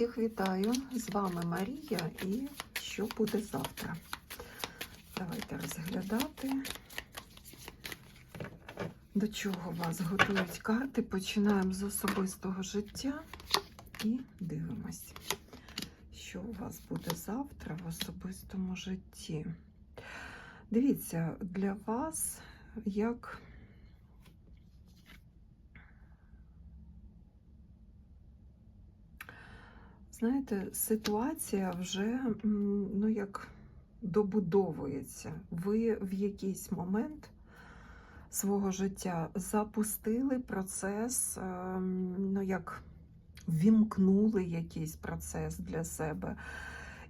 Всіх вітаю! З вами Марія і що буде завтра? Давайте розглядати, до чого вас готують карти. Починаємо з особистого життя і дивимось, що у вас буде завтра в особистому житті. Дивіться, для вас як знаєте, ситуація вже ну, як добудовується. Ви в якийсь момент свого життя запустили процес, ем, ну як вімкнули якийсь процес для себе,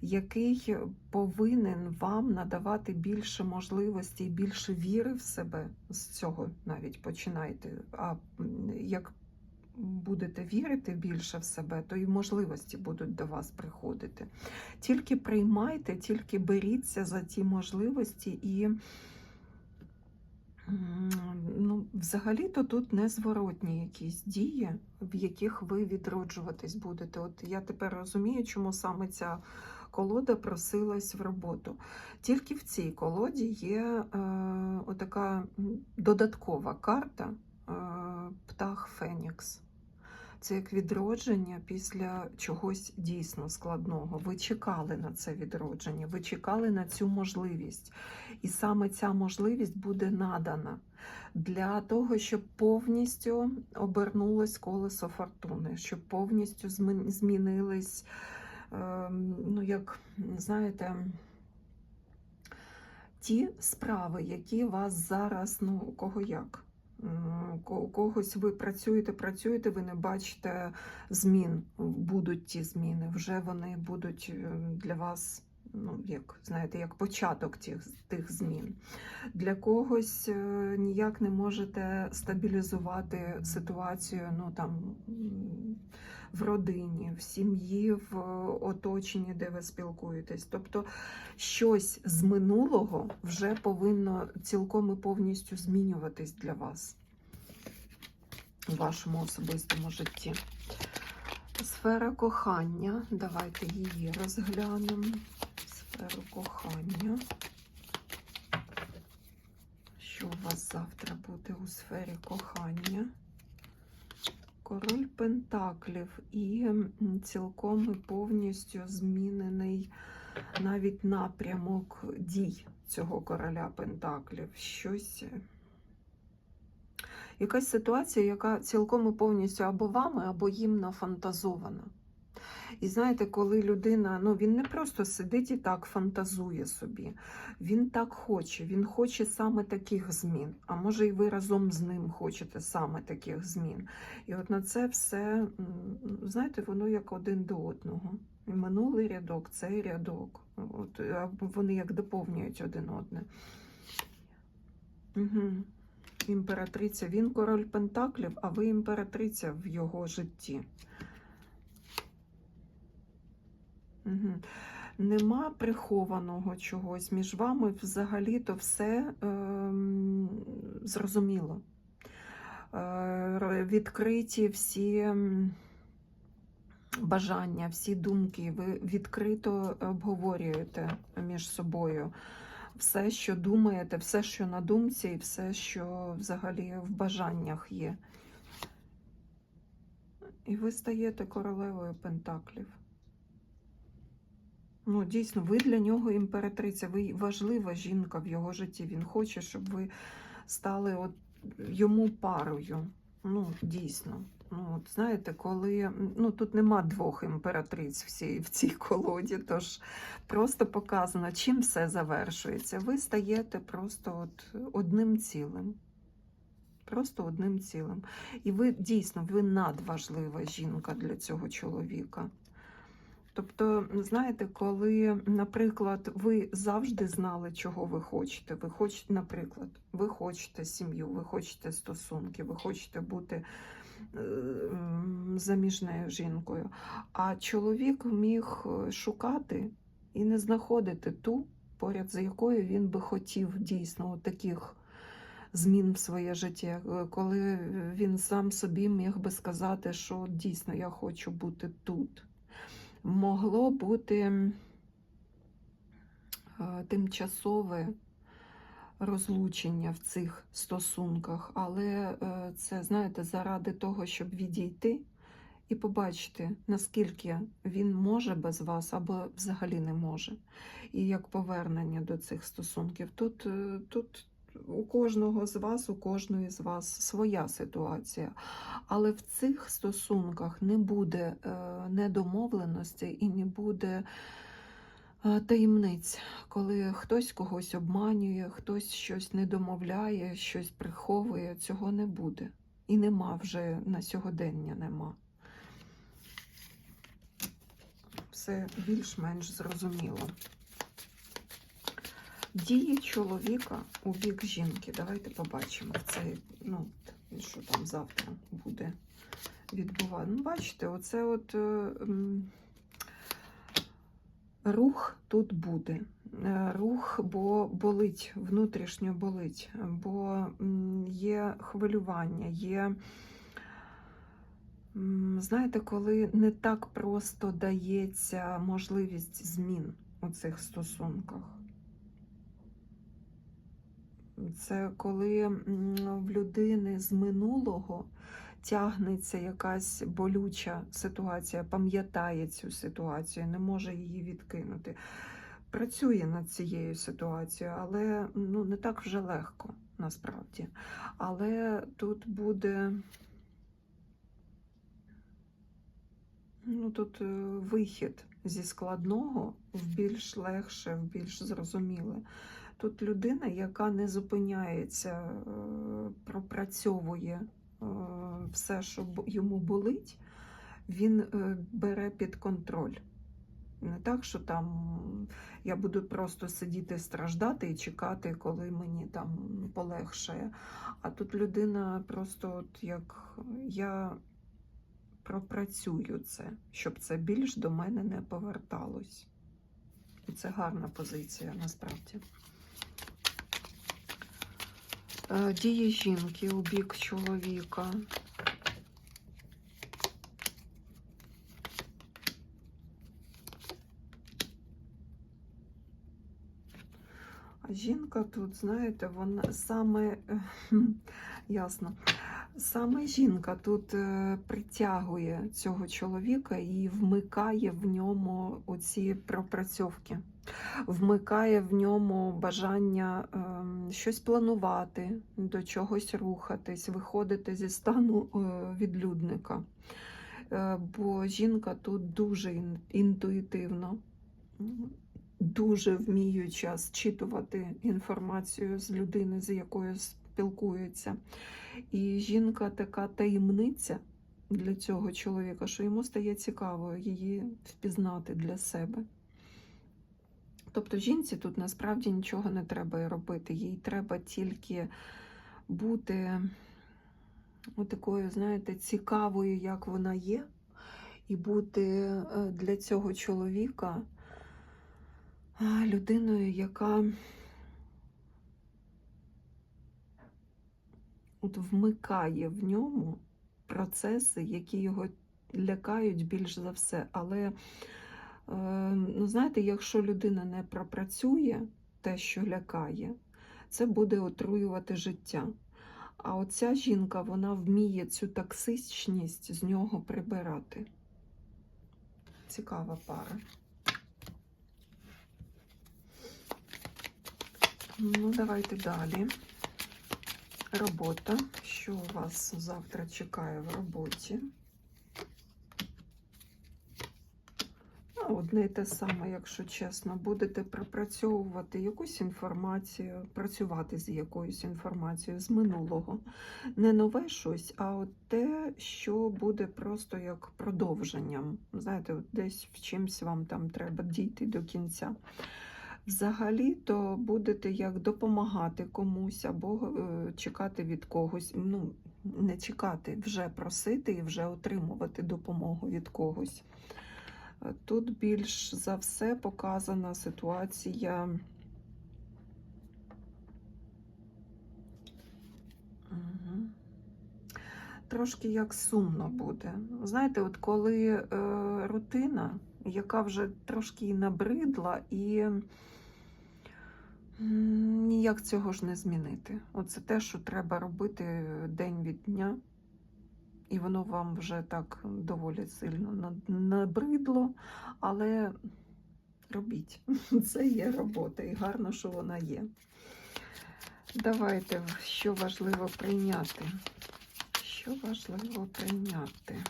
який повинен вам надавати більше можливостей, більше віри в себе. З цього навіть починайте. А як будете вірити більше в себе, то і можливості будуть до вас приходити. Тільки приймайте, тільки беріться за ті можливості і. Ну, взагалі-то тут незворотні якісь дії, в яких ви відроджуватись будете. От я тепер розумію, чому саме ця колода просилась в роботу. Тільки в цій колоді є е, отака додаткова карта птах Фенікс. Це як відродження після чогось дійсно складного. Ви чекали на це відродження, ви чекали на цю можливість. І саме ця можливість буде надана для того, щоб повністю обернулось колесо фортуни, щоб повністю змінились, ем, ну як знаєте, ті справи, які вас зараз, ну, кого як. Когось ви працюєте, працюєте, ви не бачите змін. Будуть ті зміни, вже вони будуть е, для вас, ну, як знаєте, як початок тих, тих змін. Для когось е, ніяк не можете стабілізувати ситуацію, ну там в родині, в сім'ї, в е, оточенні, де ви спілкуєтесь. Тобто щось з минулого вже повинно цілком і повністю змінюватись для вас у вашому особистому житті. Сфера кохання. Давайте її розглянемо. Сферу кохання. Що у вас завтра буде у сфері кохання? Король Пентаклів і цілком і повністю змінений навіть напрямок дій цього короля Пентаклів. Щось. е, Якась ситуація, яка цілком і повністю або вами, або їм нафантазована. І знаєте, коли людина, ну він не просто сидить і так фантазує собі, він так хоче, він хоче саме таких змін. А може, і ви разом з ним хочете саме таких змін. І от на це все, знаєте, воно як один до одного. І минулий рядок, цей рядок. От, вони як доповнюють один одне. Угу. Імператриця, він король Пентаклів, а ви імператриця в його житті. Угу. Нема прихованого чогось між вами взагалі-то все ем, зрозуміло. Е, відкриті всі бажання, всі думки, ви відкрито обговорюєте між собою все, що думаєте, все, що на думці, і все, що взагалі в бажаннях є. І ви стаєте королевою Пентаклів. Ну, дійсно, ви для нього імператриця, ви важлива жінка в його житті. Він хоче, щоб ви стали от йому парою. Ну, дійсно. Ну, от, знаєте, коли ну, тут нема двох імператриць всі, в цій колоді, тож просто показано, чим все завершується. Ви стаєте просто от одним цілим. Просто одним цілим. І ви дійсно ви надважлива жінка для цього чоловіка. Тобто, знаєте, коли, наприклад, ви завжди знали, чого ви хочете. Ви хочете, наприклад, ви хочете сім'ю, ви хочете стосунки, ви хочете бути е, заміжною жінкою. А чоловік міг е, шукати і не знаходити ту, поряд з якою він би хотів дійсно таких змін в своє життя, Е, коли він сам собі міг би сказати, що дійсно я хочу бути тут. Могло бути е, тимчасове розлучення в цих стосунках, але е, це, знаєте, заради того, щоб відійти і побачити, наскільки він може без вас або взагалі не може. І як повернення до цих стосунків. Тут, е, тут у кожного з вас, у кожної з вас своя ситуація. Але в цих стосунках не буде е, недомовленості і не буде е, таємниць, коли хтось когось обманює, хтось щось не домовляє, щось приховує, цього не буде. І нема вже на сьогодення нема. Все більш-менш зрозуміло. Дії чоловіка у бік жінки. Давайте побачимо це, ну, що там завтра буде відбувати. Ну, бачите, оце от е, рух тут буде. Е, Рух, бо болить, внутрішньо болить, бо є хвилювання, є. Знаєте, коли не так просто дається можливість змін у цих стосунках. Це коли в людини з минулого тягнеться якась болюча ситуація, пам'ятає цю ситуацію, не може її відкинути. Працює над цією ситуацією, але ну, не так вже легко насправді. Але тут буде ну, тут е, вихід зі складного в більш легше, в більш зрозуміле. Тут людина, яка не зупиняється, е, пропрацьовує е, все, що йому болить, він е, бере під контроль. Не так, що там я буду просто сидіти страждати і чекати, коли мені там полегшає. А тут людина просто, от як я пропрацюю це, щоб це більш до мене не поверталось. І це гарна позиція насправді. Е, Дії жінки у бік чоловіка. А жінка тут, знаєте, вона саме е, хм, ясно. Саме жінка тут е, притягує цього чоловіка і вмикає в ньому оці пропрацьовки, вмикає в ньому бажання ем, щось планувати, до чогось рухатись, виходити зі стану е, відлюдника. Е, Бо жінка тут дуже інтуїтивно, дуже вміюча зчитувати інформацію з людини, з якою спілкується. І жінка така таємниця для цього чоловіка, що йому стає цікаво її впізнати для себе. Тобто жінці тут насправді нічого не треба робити. Їй треба тільки бути такою, знаєте, цікавою, як вона є, і бути е, для цього чоловіка людиною, яка от вмикає в ньому процеси, які його лякають більш за все. Але, е, ну, знаєте, якщо людина не пропрацює те, що лякає, це буде отруювати життя. А оця жінка, вона вміє цю токсичність з нього прибирати. Цікава пара. Ну, давайте далі. Робота. Що вас завтра чекає в роботі? Ну, Одне й те саме, якщо чесно, будете пропрацьовувати якусь інформацію, працювати з якоюсь інформацією з минулого. Не нове щось, а от те, що буде просто як продовженням. Знаєте, десь в чимсь вам там треба дійти до кінця. Взагалі, то будете як допомагати комусь або е, чекати від когось. Ну, не чекати, вже просити і вже отримувати допомогу від когось. Е, Тут більш за все показана ситуація. Трошки як сумно буде. Знаєте, от коли е, рутина яка вже трошки набридла, і ніяк цього ж не змінити. Оце те, що треба робити день від дня, і воно вам вже так доволі сильно набридло, але робіть. Це є робота, і гарно, що вона є. Давайте, що важливо прийняти. Що важливо прийняти?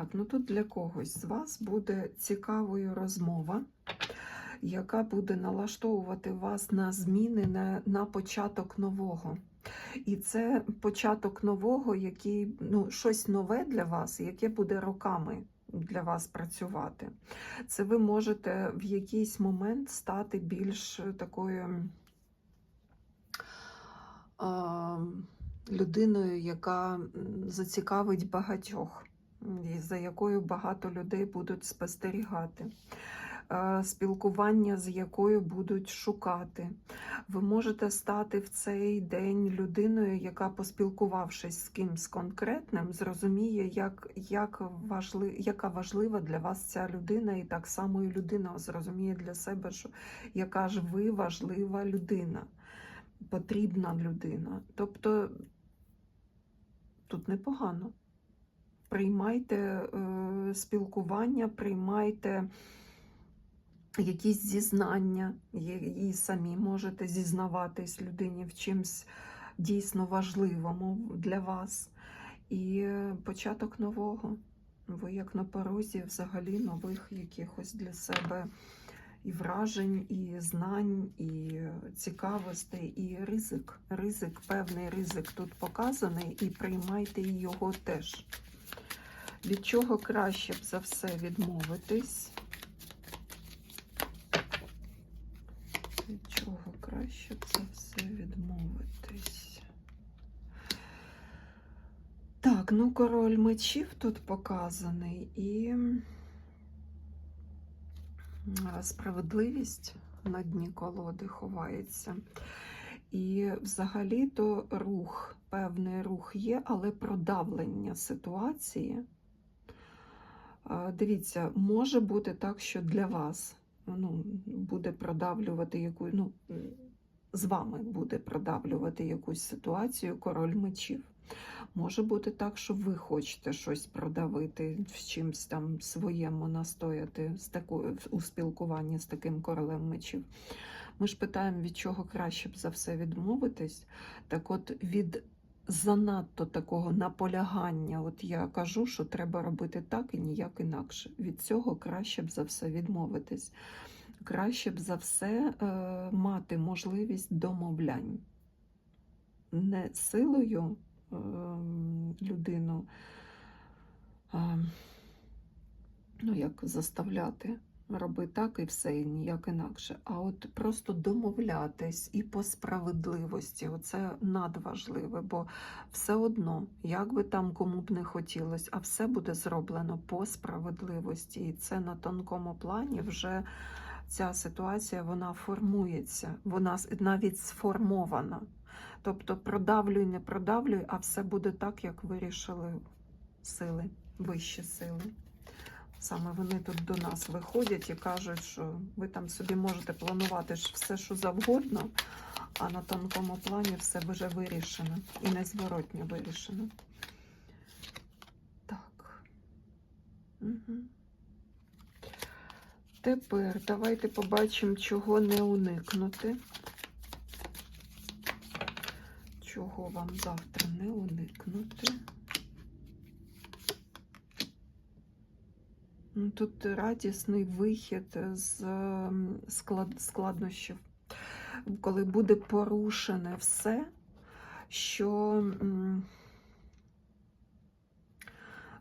Так, ну тут для когось з вас буде цікавою розмова, яка буде налаштовувати вас на зміни на, на початок нового. І це початок нового, який ну, щось нове для вас, яке буде роками для вас працювати. Це ви можете в якийсь момент стати більш такою людиною, яка зацікавить багатьох, за якою багато людей будуть спостерігати. е, Спілкування, з якою будуть шукати. Ви можете стати в цей день людиною, яка, поспілкувавшись з кимсь конкретним, зрозуміє, як, як важли, яка важлива для вас ця людина, і так само і людина зрозуміє для себе, що яка ж ви важлива людина, потрібна людина. Тобто тут непогано. Приймайте е, спілкування, приймайте якісь зізнання, і самі можете зізнаватись людині в чимсь дійсно важливому для вас. І е, початок нового. Ви як на порозі взагалі нових якихось для себе і вражень, і знань, і цікавостей, і ризик. Ризик, певний ризик тут показаний, і приймайте його теж. Від чого краще б за все відмовитись? Від чого краще б за все відмовитись? Так, ну король мечів тут показаний і справедливість на дні колоди ховається. І взагалі-то рух, певний рух є, але продавлення ситуації. Дивіться, може бути так, що для вас ну, буде продавлювати яку, ну, з вами буде продавлювати якусь ситуацію король мечів. Може бути так, що ви хочете щось продавити, в чимсь там своєму настояти з такою, у спілкуванні з таким королем мечів. Ми ж питаємо, від чого краще б за все відмовитись. Так от від занадто такого наполягання, от я кажу, що треба робити так і ніяк інакше. Від цього краще б за все відмовитись. Краще б за все е, мати можливість домовлянь. Не силою е, людину, е, ну як заставляти роби так і все, і ніяк інакше. А от просто домовлятись і по справедливості. Оце надважливе, бо все одно, як би там кому б не хотілося, а все буде зроблено по справедливості. І це на тонкому плані вже ця ситуація вона формується, вона навіть сформована. Тобто продавлюй, не продавлюй, а все буде так, як вирішили сили, вищі сили. Саме вони тут до нас виходять і кажуть, що ви там собі можете планувати все, що завгодно, а на тонкому плані все вже вирішено і незворотньо вирішено. Так. Угу. Тепер давайте побачимо, чого не уникнути. Чого вам завтра не уникнути. Тут радісний вихід з склад, складнощів, коли буде порушене все, що,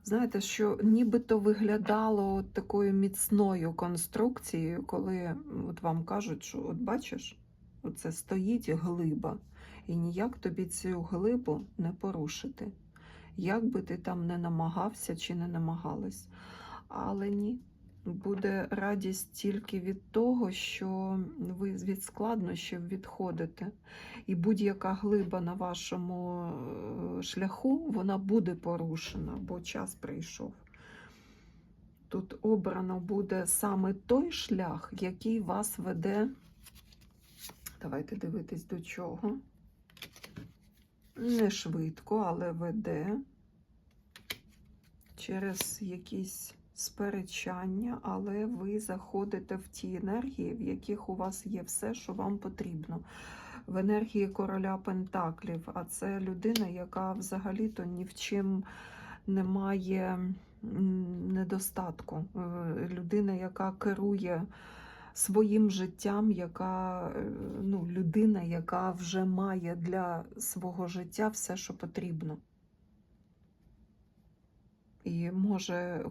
знаєте, що нібито виглядало такою міцною конструкцією, коли от вам кажуть, що от бачиш, оце стоїть глиба, і ніяк тобі цю глибу не порушити. Як би ти там не намагався чи не намагалась. Але ні, буде радість тільки від того, що ви від складнощів відходите. І будь-яка глиба на вашому е, шляху, вона буде порушена, бо час прийшов. Тут обрано буде саме той шлях, який вас веде. Давайте дивитись до чого. Не швидко, але веде через якісь сперечання, але ви заходите в ті енергії, в яких у вас є все, що вам потрібно. В енергії короля Пентаклів, а це людина, яка взагалі-то ні в чим не має недостатку. Е, Людина, яка керує своїм життям, яка е, ну, людина, яка вже має для свого життя все, що потрібно. І може е,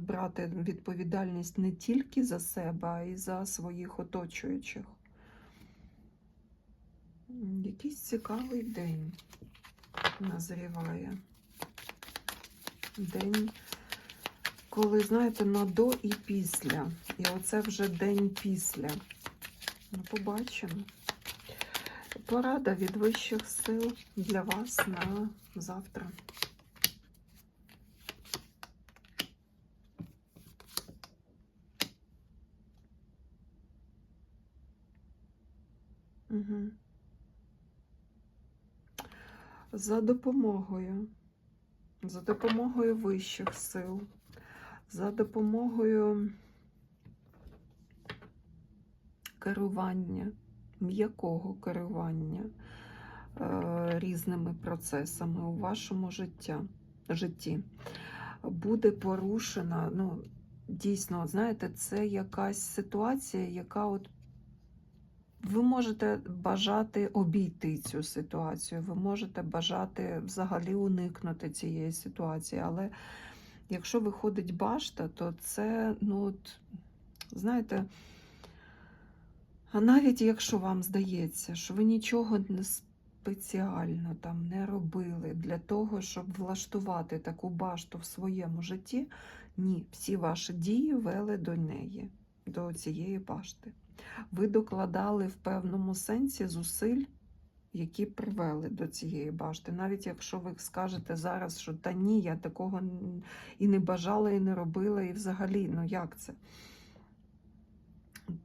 брати відповідальність не тільки за себе, а й за своїх оточуючих. Якийсь цікавий день назріває. День, коли, знаєте, на до і після. І оце вже день після. Ну, побачимо. Порада від вищих сил для вас на завтра. Угу. За допомогою, за допомогою вищих сил, за допомогою керування, м'якого керування е, різними процесами у вашому життя, житті буде порушена, ну, дійсно, знаєте, це якась ситуація, яка от ви можете бажати обійти цю ситуацію, ви можете бажати взагалі уникнути цієї ситуації. Але якщо виходить башта, то це, ну от, знаєте, а навіть якщо вам здається, що ви нічого не спеціально там не робили для того, щоб влаштувати таку башту в своєму житті, ні, всі ваші дії вели до неї, до цієї башти ви докладали в певному сенсі зусиль, які привели до цієї башти. Навіть якщо ви скажете зараз, що та ні, я такого і не бажала, і не робила, і взагалі, ну як це?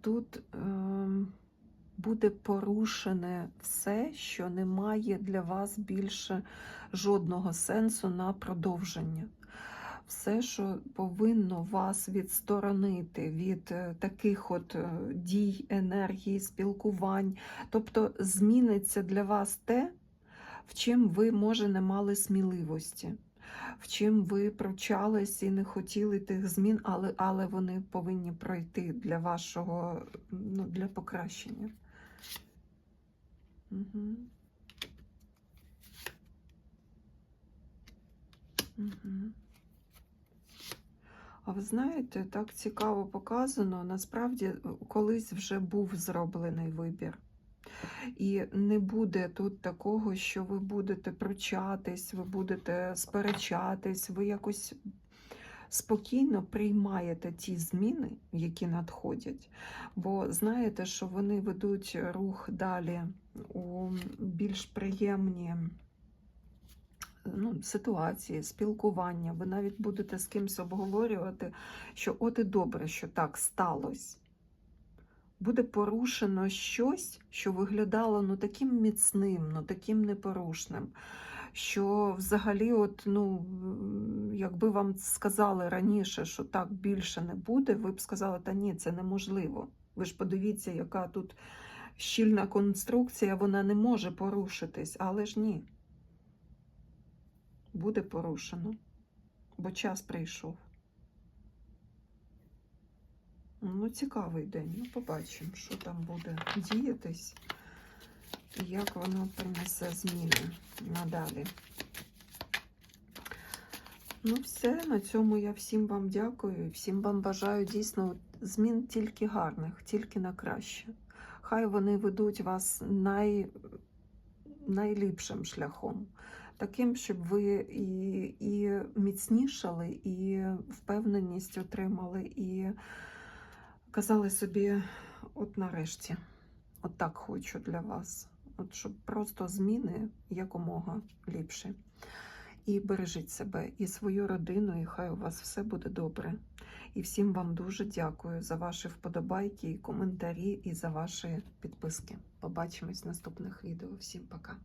Тут ем, буде порушене все, що не має для вас більше жодного сенсу на продовження все, що повинно вас відсторонити від е, таких от е, дій, енергії, спілкувань. Тобто зміниться для вас те, в чим ви, може, не мали сміливості, в чим ви пручались і не хотіли тих змін, але, але вони повинні пройти для вашого, ну, для покращення. Угу. Угу. А ви знаєте, так цікаво показано, насправді е, колись вже був зроблений вибір. І не буде тут такого, що ви будете пручатись, ви будете сперечатись, ви якось спокійно приймаєте ті зміни, які надходять. Бо знаєте, що вони ведуть рух далі у більш приємні ну, ситуації, спілкування. Ви навіть будете з кимось обговорювати, що от і добре, що так сталося. Буде порушено щось, що виглядало ну, таким міцним, ну, таким непорушним. Що взагалі, от, ну, якби вам сказали раніше, що так більше не буде, ви б сказали, та ні, це неможливо. Ви ж подивіться, яка тут щільна конструкція, вона не може порушитись, але ж ні буде порушено, бо час прийшов. Ну, цікавий день. Ну, побачимо, що там буде діятись і як воно принесе зміни надалі. Ну, все, на цьому я всім вам дякую всім вам бажаю дійсно змін тільки гарних, тільки на краще. Хай вони ведуть вас най... найліпшим шляхом таким, щоб ви і, і міцнішали, і впевненість отримали, і казали собі, от нарешті, от так хочу для вас. От щоб просто зміни якомога ліпше. І бережіть себе і свою родину, і хай у вас все буде добре. І всім вам дуже дякую за ваші вподобайки, коментарі і за ваші підписки. Побачимось в наступних відео. Всім пока.